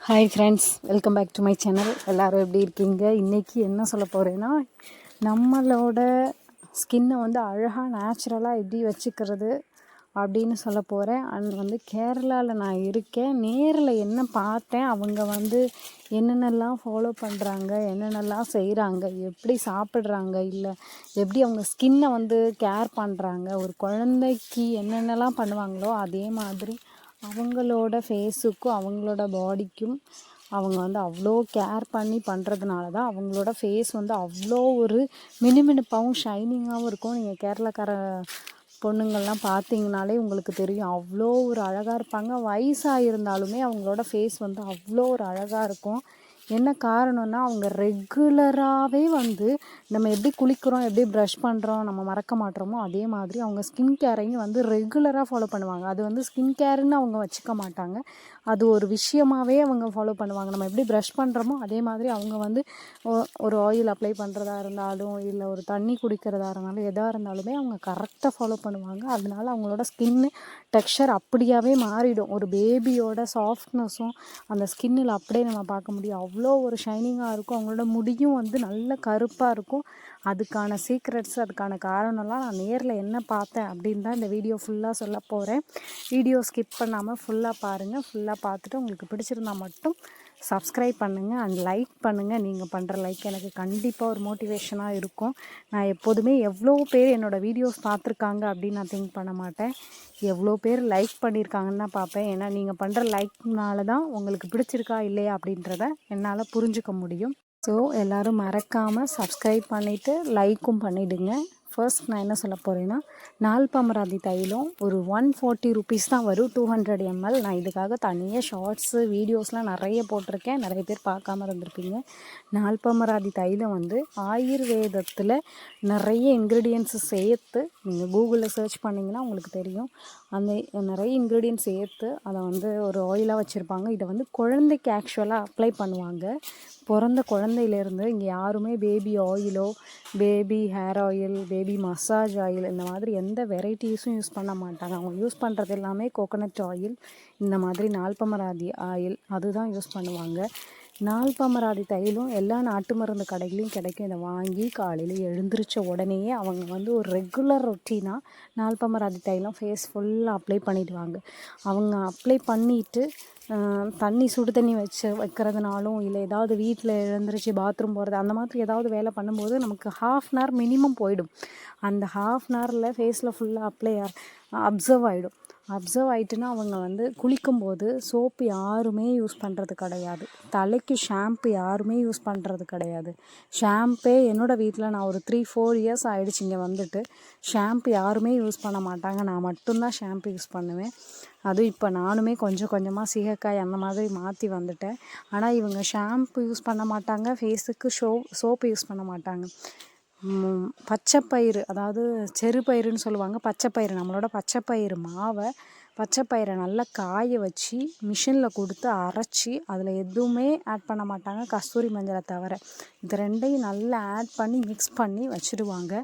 Hi friends welcome back to my channel எல்லோரும் எப்படி இருக்கீங்க? இன்றைக்கி என்ன சொல்ல போகிறேன்னா நம்மளோட ஸ்கின்னை வந்து அழகாக நேச்சுரலாக எப்படி வச்சுக்கிறது அப்படின்னு சொல்ல போகிறேன் அண்ட் வந்து கேரளாவில் நான் இருக்கேன். நேரில் என்ன பார்த்தேன்? அவங்க வந்து என்னென்னலாம் ஃபாலோ பண்ணுறாங்க என்னென்னலாம் செய்கிறாங்க எப்படி சாப்பிட்றாங்க? இல்லை எப்படி அவங்க ஸ்கின்னை வந்து கேர் பண்ணுறாங்க ஒரு குழந்தைக்கு என்னென்னலாம் பண்ணுவாங்களோ அதே மாதிரி அவங்களோட ஃபேஸுக்கும் அவங்களோட பாடிக்கும் அவங்க வந்து அவ்வளோ கேர் பண்ணி பண்ணுறதுனால தான் அவங்களோட ஃபேஸ் வந்து அவ்வளோ ஒரு மினுமினுப்பாகவும் ஷைனிங்காகவும் இருக்கும். நீங்கள் கேரளாக்கார பொண்ணுங்கள்லாம் பார்த்தீங்கனாலே உங்களுக்கு தெரியும். அவ்வளோ ஒரு அழகாக இருப்பாங்க. வயசாக இருந்தாலுமே அவங்களோட ஃபேஸ் வந்து அவ்வளோ ஒரு அழகாக இருக்கும். என்ன காரணம்னா அவங்க ரெகுலராகவே வந்து நம்ம எப்படி குளிக்கிறோம் எப்படி ப்ரஷ் பண்ணுறோம் நம்ம மறக்க மாட்டோமோ அதே மாதிரி அவங்க ஸ்கின் கேரையும் வந்து ரெகுலராக ஃபாலோ பண்ணுவாங்க. அது வந்து ஸ்கின் கேருன்னு அவங்க வச்சுக்க மாட்டாங்க. அது ஒரு விஷயமாகவே அவங்க ஃபாலோ பண்ணுவாங்க. நம்ம எப்படி ப்ரஷ் பண்ணுறோமோ அதே மாதிரி அவங்க வந்து ஒரு ஆயில் அப்ளை பண்ணுறதா இருந்தாலும் இல்லை ஒரு தண்ணி குடிக்கிறதா இருந்தாலும் எதாக இருந்தாலுமே அவங்க கரெக்டாக ஃபாலோ பண்ணுவாங்க. அதனால அவங்களோட ஸ்கின்னு டெக்ஸ்சர் அப்படியாகவே மாறிடும். ஒரு பேபியோட சாஃப்ட்னஸும் அந்த ஸ்கின்னில் அப்படியே நம்ம பார்க்க முடியும். அவ்வளோ ஒரு ஷைனிங்காக இருக்கும் அவங்களோட முடியும் வந்து நல்ல கருப்பாக இருக்கும். அதுக்கான சீக்ரெட்ஸ் அதுக்கான காரணம்லாம் நான் நேரில் என்ன பார்த்தேன் அப்படின்னு தான் இந்த வீடியோ ஃபுல்லாக சொல்ல போகிறேன் வீடியோ ஸ்கிப் பண்ணாமல் ஃபுல்லாக பாருங்கள் ஃபுல்லாக பார்த்துட்டு உங்களுக்கு பிடிச்சிருந்தா மட்டும் சப்ஸ்கிரைப் பண்ணுங்கள் அண்ட் லைக் பண்ணுங்கள் நீங்கள் பண்ணுற லைக் எனக்கு கண்டிப்பாக ஒரு மோட்டிவேஷனாக இருக்கும். நான் எப்போதுமே எவ்வளோ பேர் என்னோடய வீடியோஸ் பார்த்துருக்காங்க அப்படின்னு நான் திங்க் பண்ண மாட்டேன். எவ்வளோ பேர் லைக் பண்ணியிருக்காங்கன்னு தான் பார்ப்பேன். ஏன்னா நீங்கள் பண்ணுற லைக்னால தான் உங்களுக்கு பிடிச்சிருக்கா இல்லையா அப்படின்றத என்னால் புரிஞ்சுக்க முடியும். ஸோ எல்லோரும் மறக்காமல் சப்ஸ்கிரைப் பண்ணிவிட்டு லைக்கும் பண்ணிவிடுங்க ஃபர்ஸ்ட் நான் என்ன சொல்ல போகிறேன்னா நால்பமராதி தைலம் ஒரு ஒன் ஃபார்ட்டி ருபீஸ் தான் வரும். டூ ஹண்ட்ரட் எம்எல் நான் இதுக்காக தனியாக ஷார்ட்ஸு வீடியோஸ்லாம் நிறைய போட்டிருக்கேன். நிறைய பேர் பார்க்காம இருந்திருப்பீங்க. நால்பமராதி தைலம் வந்து ஆயுர்வேதத்தில் நிறைய இன்க்ரீடியன்ஸு சேர்த்து நீங்கள் கூகுளில் சர்ச் பண்ணிங்கன்னா உங்களுக்கு தெரியும். அந்த நிறைய இன்க்ரீடியன்ஸ் சேர்த்து அதை வந்து ஒரு ஆயிலாக வச்சுருப்பாங்க. இதை வந்து குழந்தைக்கு ஆக்சுவலாக அப்ளை பண்ணுவாங்க. பிறந்த குழந்தையிலேருந்து இங்கே யாருமே baby ஆயிலோ baby hair oil baby baby massage oil இந்த மாதிரி எந்த வெரைட்டிஸும் யூஸ் பண்ண மாட்டாங்க. அவங்க யூஸ் பண்ணுறது எல்லாமே கோகோனட் ஆயில் இந்த மாதிரி நால்பமராதி ஆயில் அதுதான் யூஸ் பண்ணுவாங்க. நால்பமராதி தைலம் எல்லா நாட்டு மருந்து கடைகளையும் கிடைக்கும். இதை வாங்கி காலையில் எழுந்திரிச்ச உடனேயே அவங்க வந்து ஒரு ரெகுலர் ரொட்டீனாக நால்பமராதி தைலம் ஃபேஸ் ஃபுல்லாக அப்ளை பண்ணிடுவாங்க. அவங்க அப்ளை பண்ணிவிட்டு தண்ணி சுடு தண்ணி வச்சு வைக்கிறதுனாலும் இல்லை ஏதாவது வீட்டில் எழுந்திரிச்சு பாத்ரூம் போகிறது அந்த மாதிரி ஏதாவது வேலை பண்ணும்போது நமக்கு ஹாஃப் அன் ஹவர் மினிமம் போயிடும். அந்த ஹாஃப் அன் ஹவரில் ஃபேஸில் ஃபுல்லாக அப்ளை அப்சர்வ் ஆகிடும் அப்சர்வ் ஆகிட்டுன்னா அவங்க வந்து குளிக்கும்போது சோப்பு யாருமே யூஸ் பண்ணுறது கிடையாது. தலைக்கு ஷாம்பு யாருமே யூஸ் பண்ணுறது கிடையாது. ஷாம்பே என்னோடய வீட்டில் நான் ஒரு த்ரீ ஃபோர் இயர்ஸ் ஆகிடுச்சு இங்கே வந்துட்டு. ஷாம்பு யாருமே யூஸ் பண்ண மாட்டாங்க. நான் மட்டும்தான் ஷாம்பு யூஸ் பண்ணுவேன். அதுவும் இப்போ நானுமே கொஞ்சம் கொஞ்சமாக சீகக்காய் அந்த மாதிரி மாற்றி வந்துட்டேன். ஆனால் இவங்க ஷாம்பு யூஸ் பண்ண மாட்டாங்க. ஃபேஸுக்கு ஷோ சோப்பு யூஸ் பண்ண மாட்டாங்க. பச்சைப்பயிறு அதாவது செறுபயிறுன்னு சொல்லுவாங்க. பச்சைப்பயிறு நம்மளோட பச்சைப்பயிறு மாவை பச்சைப்பயிரை நல்லா காய வச்சு மிஷினில் கொடுத்து அரைச்சி அதில் எதுவுமே ஆட் பண்ண மாட்டாங்க. கஸ்தூரி மஞ்சளை தவிர இது ரெண்டையும் நல்லா ஆட் பண்ணி மிக்ஸ் பண்ணி வச்சுடுவாங்க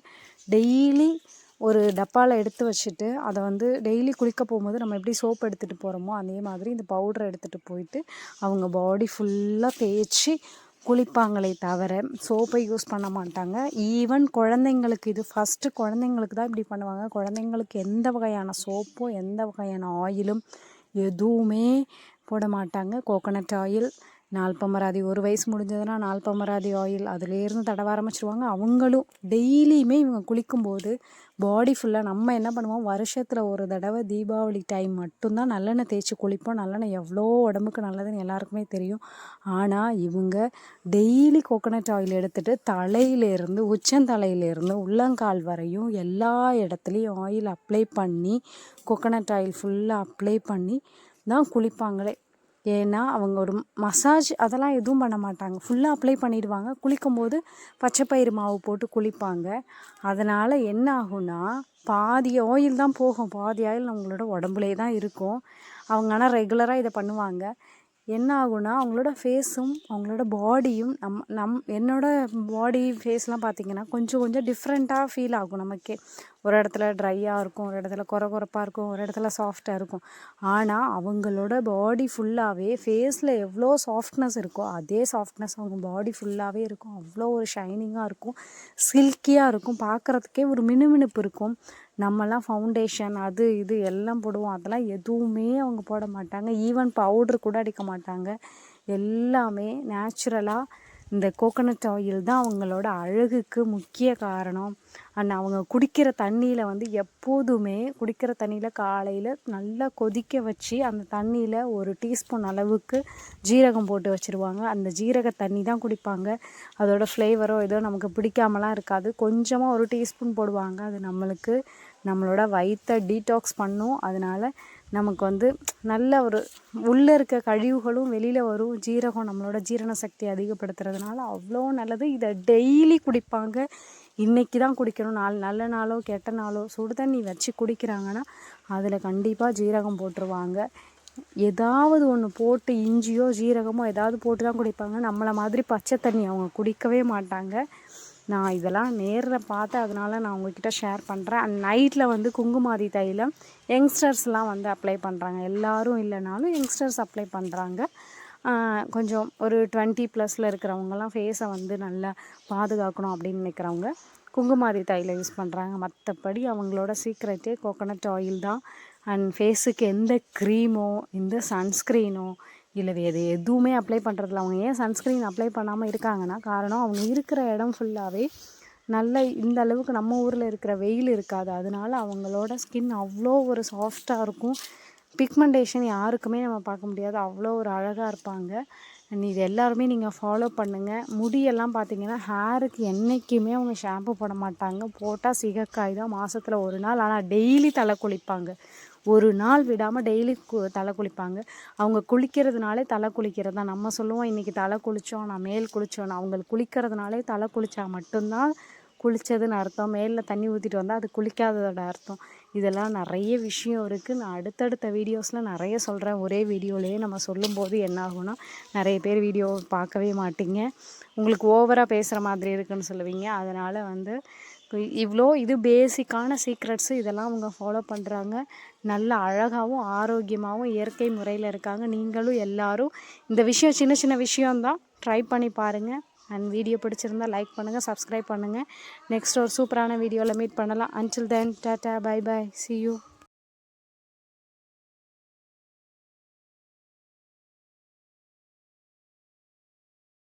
டெய்லி ஒரு டப்பாவில் எடுத்து வச்சுட்டு அதை வந்து டெய்லி குளிக்க போகும்போது நம்ம எப்படி சோப் எடுத்துகிட்டு போகிறோமோ அதே மாதிரி இந்த பவுடரை எடுத்துகிட்டு போயிட்டு அவங்க பாடி ஃபுல்லாக தேய்ச்சி குளிப்பாங்களே தவிர சோப்பை யூஸ் பண்ண மாட்டாங்க. ஈவன் குழந்தைங்களுக்கு இது ஃபஸ்ட்டு குழந்தைங்களுக்கு தான் இப்படி பண்ணுவாங்க. குழந்தைங்களுக்கு எந்த வகையான சோப்பும் எந்த வகையான ஆயிலும் எதுவுமே போட மாட்டாங்க. கோகோனட் ஆயில் நால்பமராதி ஒரு வயசு முடிஞ்சதுன்னா நால்பமராதி ஆயில் அதுலேருந்து தடவ ஆரம்பிச்சிருவாங்க. அவங்களும் டெய்லியுமே இவங்க குளிக்கும்போது பாடி ஃபுல்லாக நம்ம என்ன பண்ணுவோம்? வருஷத்தில் ஒரு தடவை தீபாவளி டைம் மட்டும்தான் நல்லெண்ணெய் தேய்ச்சி குளிப்போம். நல்லெண்ணெய் எவ்வளோ உடம்புக்கு நல்லதுன்னு எல்லாருக்குமே தெரியும். ஆனால் இவங்க டெய்லி கோகோனட் ஆயில் எடுத்துகிட்டு தலையிலேருந்து உச்சந்தலையிலேருந்து உள்ளங்கால் வரையும் எல்லா இடத்துலையும் ஆயில் அப்ளை பண்ணி கோகோனட் ஆயில் ஃபுல்லாக அப்ளை பண்ணி தான் குளிப்பாங்களே. ஏன்னா அவங்க ஒரு மசாஜ் அதெல்லாம் எதுவும் பண்ண மாட்டாங்க. ஃபுல்லாக அப்ளை பண்ணிடுவாங்க. குளிக்கும்போது பச்சைப்பயிறு மாவு போட்டு குளிப்பாங்க. அதனால் என்ன ஆகும்னா பாதி ஆயில் தான் போகும். பாதி ஆயில் அவங்களோட உடம்புலே தான் இருக்கும். அவங்க ஆனால் ரெகுலராக இதை பண்ணுவாங்க. என்ன ஆகும்னா அவங்களோட ஃபேஸும் அவங்களோட பாடியும் நம் நம் என்னோடய பாடி ஃபேஸ்லாம் பார்த்திங்கன்னா கொஞ்சம் கொஞ்சம் டிஃப்ரெண்ட்டாக ஃபீல் ஆகும் நமக்கே. ஒரு இடத்துல ட்ரையாக இருக்கும் ஒரு இடத்துல குறை குறைப்பாக இருக்கும் ஒரு இடத்துல சாஃப்டாக இருக்கும். ஆனால் அவங்களோட பாடி ஃபுல்லாகவே ஃபேஸில் எவ்வளோ சாஃப்ட்னஸ் இருக்கோ அதே சாஃப்ட்னஸ் அவங்க பாடி ஃபுல்லாகவே இருக்கும். அவ்வளோ ஒரு ஷைனிங்காக இருக்கும் சில்கியாக இருக்கும். பார்க்குறதுக்கே ஒரு மினுமினுப்பு இருக்கும். நம்மலாம் ஃபவுண்டேஷன் அது இது எல்லாம் போடுவோம். அதெல்லாம் எதுவுமே அவங்க போட மாட்டாங்க. ஈவன் பவுட்ரு கூட அடிக்க மாட்டாங்க. எல்லாமே நேச்சுரலாக இந்த கோகோனட் ஆயில் தான் அவங்களோட அழகுக்கு முக்கிய காரணம். அண்ட் அவங்க குடிக்கிற தண்ணியில் வந்து எப்போதுமே குடிக்கிற தண்ணியில் காலையில் நல்லா கொதிக்க வச்சு அந்த தண்ணியில் ஒரு டீஸ்பூன் அளவுக்கு ஜீரகம் போட்டு வச்சுருவாங்க. அந்த ஜீரக தண்ணி தான் குடிப்பாங்க. அதோடய ஃப்ளேவரோ ஏதோ நமக்கு பிடிக்காமலாம் இருக்காது. கொஞ்சமாக ஒரு டீஸ்பூன் போடுவாங்க. அது நம்மளுக்கு நம்மளோட வயிற்றை டீடாக்ஸ் பண்ணும். அதனால் நமக்கு வந்து நல்ல ஒரு உள்ளே இருக்க கழிவுகளும் வெளியில் வரும். ஜீரகம் நம்மளோட ஜீரண சக்தி அதிகப்படுத்துறதுனால அவ்வளோ நல்லது. இதை டெய்லி குடிப்பாங்க. இன்றைக்கி தான் குடிக்கணும். நாள் நல்ல நாளோ கெட்ட நாளோ சுடு தண்ணி வச்சு குடிக்கிறாங்கன்னா அதில் கண்டிப்பாக ஜீரகம் போட்டுருவாங்க. ஏதாவது ஒன்று போட்டு இஞ்சியோ ஜீரகமோ ஏதாவது போட்டு தான் குடிப்பாங்க. நம்மளை மாதிரி பச்சை தண்ணி அவங்க குடிக்கவே மாட்டாங்க. நான் இதெல்லாம் நேரில் பார்த்து அதனால் நான் உங்ககிட்ட ஷேர் பண்ணுறேன் அண்ட் நைட்டில் வந்து குங்குமாதி தைலம் யங்ஸ்டர்ஸ்லாம் வந்து அப்ளை பண்ணுறாங்க எல்லோரும் இல்லைனாலும் யங்ஸ்டர்ஸ் அப்ளை பண்ணுறாங்க கொஞ்சம் ஒரு டுவெண்ட்டி ப்ளஸில் இருக்கிறவங்கலாம் ஃபேஸை வந்து நல்லா பாதுகாக்கணும் அப்படின்னு நினைக்கிறவங்க குங்குமாதி தைலம் யூஸ் பண்ணுறாங்க மற்றபடி அவங்களோட சீக்ரெட்டே கோகோனட் ஆயில் தான். அண்ட் ஃபேஸுக்கு எந்த க்ரீமோ எந்த சன்ஸ்க்ரீனோ இல்லை வேறு எதுவுமே அப்ளை பண்ணுறதில்ல அவங்க ஏன் சன்ஸ்க்ரீன் அப்ளை பண்ணாமல் இருக்காங்கன்னா காரணம் அவங்க இருக்கிற இடம் ஃபுல்லாகவே நல்ல இந்த அளவுக்கு நம்ம ஊரில் இருக்கிற வெயில் இருக்காது. அதனால அவங்களோட ஸ்கின் அவ்வளோ ஒரு சாஃப்டாக இருக்கும். பிக்மெண்டேஷன் யாருக்குமே நம்ம பார்க்க முடியாது. அவ்வளோ ஒரு அழகாக இருப்பாங்க. இது எல்லாருமே நீங்கள் ஃபாலோ பண்ணுங்கள் முடியெல்லாம் பார்த்தீங்கன்னா ஹேருக்கு என்றைக்குமே அவங்க ஷாம்பு போட மாட்டாங்க. போட்டால் சிகக்காய் தான் மாதத்தில் ஒரு நாள். ஆனால் டெய்லி தலை குளிப்பாங்க. ஒரு நாள் விடாமல் டெய்லி கு தலை குளிப்பாங்க. அவங்க குளிக்கிறதுனாலே தலை குளிக்கிறது தான் நம்ம சொல்லுவோம். இன்றைக்கி தலை குளித்தோம் நான் மேல் குளித்தோம் அவங்களுக்கு குளிக்கிறதுனாலே தலை குளித்தா மட்டும்தான் குளித்ததுன்னு அர்த்தம் மேலில் தண்ணி ஊற்றிட்டு வந்தால் அது குளிக்காததோட அர்த்தம். இதெல்லாம் நிறைய விஷயம் இருக்குது நான் அடுத்தடுத்த வீடியோஸில் நிறைய சொல்கிறேன் ஒரே வீடியோலேயே நம்ம சொல்லும்போது என்ன ஆகும்னா நிறைய பேர் வீடியோ பார்க்கவே மாட்டிங்க. உங்களுக்கு ஓவராக பேசுகிற மாதிரி இருக்குன்னு சொல்லுவீங்க. அதனால் வந்து இவ்வளோ இது பேசிக்கான சீக்ரெட்ஸு இதெல்லாம் அவங்க ஃபாலோ பண்ணுறாங்க நல்ல அழகாகவும் ஆரோக்கியமாகவும் இயற்கை முறையில் இருக்காங்க. நீங்களும் எல்லோரும் இந்த விஷயம் சின்ன சின்ன விஷயம்தான். ட்ரை பண்ணி பாருங்கள் அண்ட் வீடியோ பிடிச்சிருந்தால் லைக் பண்ணுங்கள் சப்ஸ்கிரைப் பண்ணுங்கள் நெக்ஸ்ட் ஒரு சூப்பரான வீடியோவில் மீட் பண்ணலாம். Until then tata bye bye see you